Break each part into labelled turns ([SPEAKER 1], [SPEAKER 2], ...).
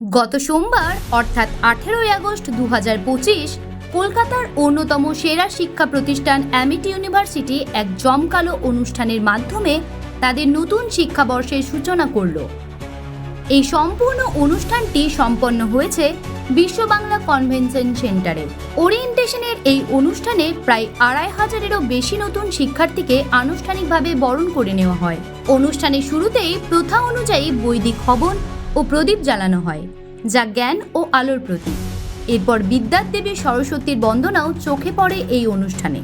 [SPEAKER 1] গত সোমবার, অর্থাৎ আঠেরোই আগস্ট দু হাজার পঁচিশ, কলকাতার অন্যতম সেরা শিক্ষা প্রতিষ্ঠান অ্যামিটি ইউনিভার্সিটি এক জমকালো অনুষ্ঠানের মাধ্যমে তাদের নতুন শিক্ষাবর্ষের সূচনা করল। এই সম্পূর্ণ অনুষ্ঠানটি সম্পন্ন হয়েছে বিশ্ব বাংলা কনভেনশন সেন্টারে। ওরিয়েন্টেশনের এই অনুষ্ঠানে প্রায় আড়াই হাজারেরও বেশি নতুন শিক্ষার্থীকে আনুষ্ঠানিকভাবে বরণ করে নেওয়া হয়। অনুষ্ঠানের শুরুতেই প্রথা অনুযায়ী বৈদিক হবন ও প্রদীপ জ্বালানো হয়, যা জ্ঞান ও আলোর প্রতীক। এরপর বিদ্যার দেবী সরস্বতীর বন্দনাও চোখে পড়ে এই অনুষ্ঠানে।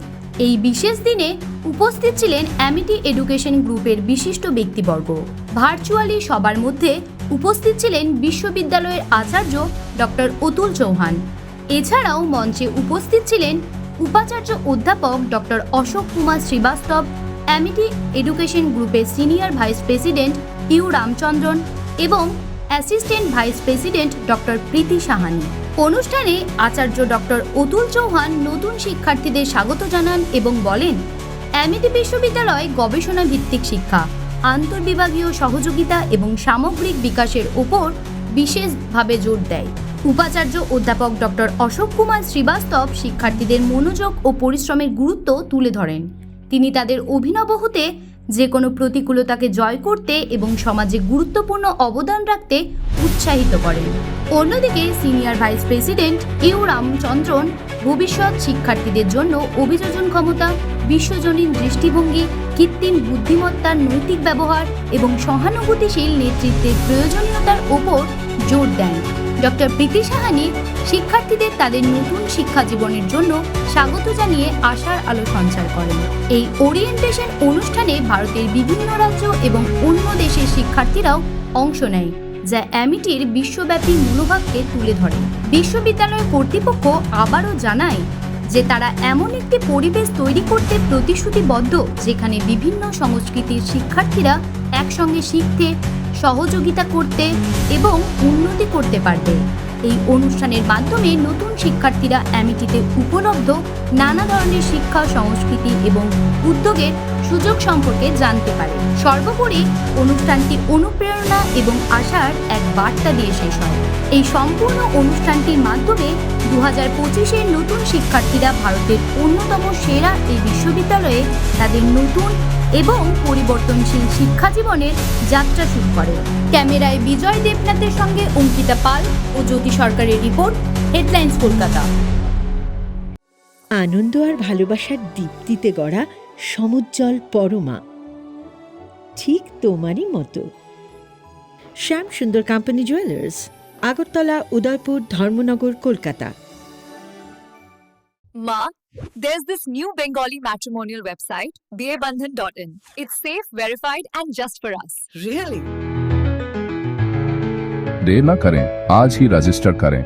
[SPEAKER 1] এই বিশেষ দিনে উপস্থিত ছিলেন অ্যামিটি এডুকেশন গ্রুপের বিশিষ্ট ব্যক্তিবর্গ। ভার্চুয়ালি সবার মধ্যে উপস্থিত ছিলেন বিশ্ববিদ্যালয়ের আচার্য ডক্টর অতুল চৌহান। এছাড়াও মঞ্চে উপস্থিত ছিলেন উপাচার্য অধ্যাপক doctor Ashok Kumar Srivastava, Amity education গ্রুপের senior vice president U Ramachandran এবং assistant vice president doctor Preeti Sahani. অনুষ্ঠানে আচার্য ডক্টর অতুল চৌহান নতুন শিক্ষার্থীদের স্বাগত জানান এবং বলেন, অ্যামিটি বিশ্ববিদ্যালয় গবেষণা ভিত্তিক শিক্ষা, আন্তর্বিভাগীয় সহযোগিতা এবং সামগ্রিক বিকাশের ওপর বিশেষভাবে জোর দেয়। উপাচার্য অধ্যাপক ডক্টর অশোক কুমার শ্রীবাস্তব শিক্ষার্থীদের মনোযোগ ও পরিশ্রমের গুরুত্ব তুলে ধরেন। তিনি তাদের অভিনব হতে যে কোনো প্রতিকূলতাকে জয় করতে এবং সমাজে গুরুত্বপূর্ণ অবদান রাখতে উৎসাহিত করেন। অন্যদিকে senior vice president U Ramachandran ভবিষ্যৎ শিক্ষার্থীদের জন্য অভিযোজন ক্ষমতা, বিশ্বজনীন দৃষ্টিভঙ্গি, কৃত্রিম বুদ্ধিমত্তার নৈতিক ব্যবহার এবং সহানুভূতিশীল নেতৃত্বের প্রয়োজনীয়তার ওপর জোর দেন। ডক্টর প্রীতি সাহানি, শিক্ষার্থীদের তাদের নতুন শিক্ষা জীবনের জন্য স্বাগত জানিয়ে আশার আলো সঞ্চার করেন। এই ওরিয়েন্টেশন অনুষ্ঠানে ভারতের বিভিন্ন রাজ্য এবং অন্য দেশের শিক্ষার্থীরাও অংশ নেয়, যা অ্যামিটির বিশ্বব্যাপী মনোভাবকে তুলে ধরে। বিশ্ববিদ্যালয় কর্তৃপক্ষ আবারও জানায় যে তারা এমন একটি পরিবেশ তৈরি করতে প্রতিশ্রুতিবদ্ধ, যেখানে বিভিন্ন সংস্কৃতির শিক্ষার্থীরা একসঙ্গে শিখতে সহযোগিতা করতে এবং উন্নতি করতে পারবে। এই অনুষ্ঠানের মাধ্যমে নতুন শিক্ষার্থীরা অ্যামিটিতে উপলব্ধ নানা ধরনের শিক্ষা, সংস্কৃতি এবং উদ্যোগের সুযোগ সম্পর্কে জানতে পারে। সর্বোপরি অনুষ্ঠানটি অনুপ্রেরণা এবং আশার এক বার্তা দিয়ে শেষ হয়। এই সম্পূর্ণ অনুষ্ঠানটির মাধ্যমে দু হাজার পঁচিশের নতুন শিক্ষার্থীরা ভারতের অন্যতম সেরা এই বিশ্ববিদ্যালয়ে তাদের নতুন এবং পরিবর্তনশীল শিক্ষা জীবনের যাত্রা শুরু করে। ক্যামেরায় বিজয় দেবনাথের সঙ্গে অঙ্কিতা পাল ও জ্যোতি সরকারের রিপোর্ট, হেডলাইন্স কলকাতা।
[SPEAKER 2] আনন্দ আর ভালোবাসার দীপ্তিতে গড়া সমুজ্জ্বল পরমা ঠিক তোমারই মতো Shyam Sundar company jewellers Agartala Udaipur Dharmanagar Kolkata
[SPEAKER 3] Ma, there's this new Bengali matrimonial website, bearbandhan.in. It's safe, verified, and just for us.
[SPEAKER 4] Really?
[SPEAKER 5] देर न करें आज ही रजिस्टर करें